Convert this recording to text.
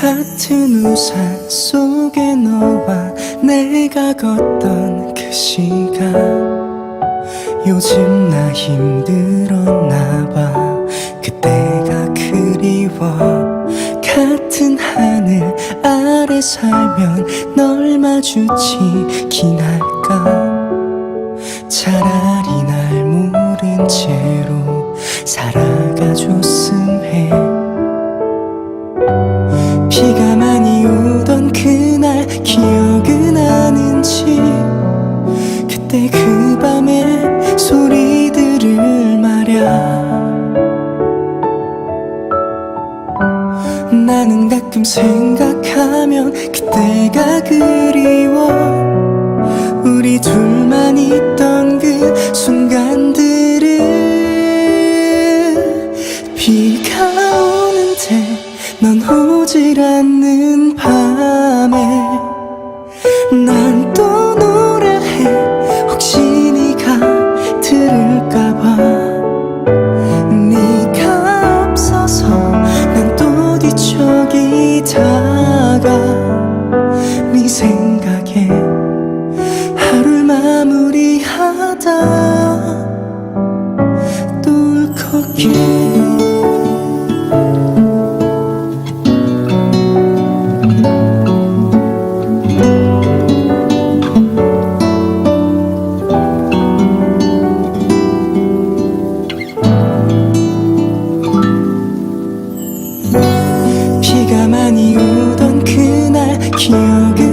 같은 우산 속에 너와 내가 걷던 그 시간. 요즘 나 힘들었나 봐. 그때가 그리워 같은 하늘 아래 살면 널 마주치긴 할까? 차라리 날 모른 채로 살아가줬음 해 나는 가끔 생각하면 그때가 그리워. 우리 둘만 있던 그 순간들을 비가 오는데 넌 오질 않는 밤에 난 비가 많이 오던 그날 기억에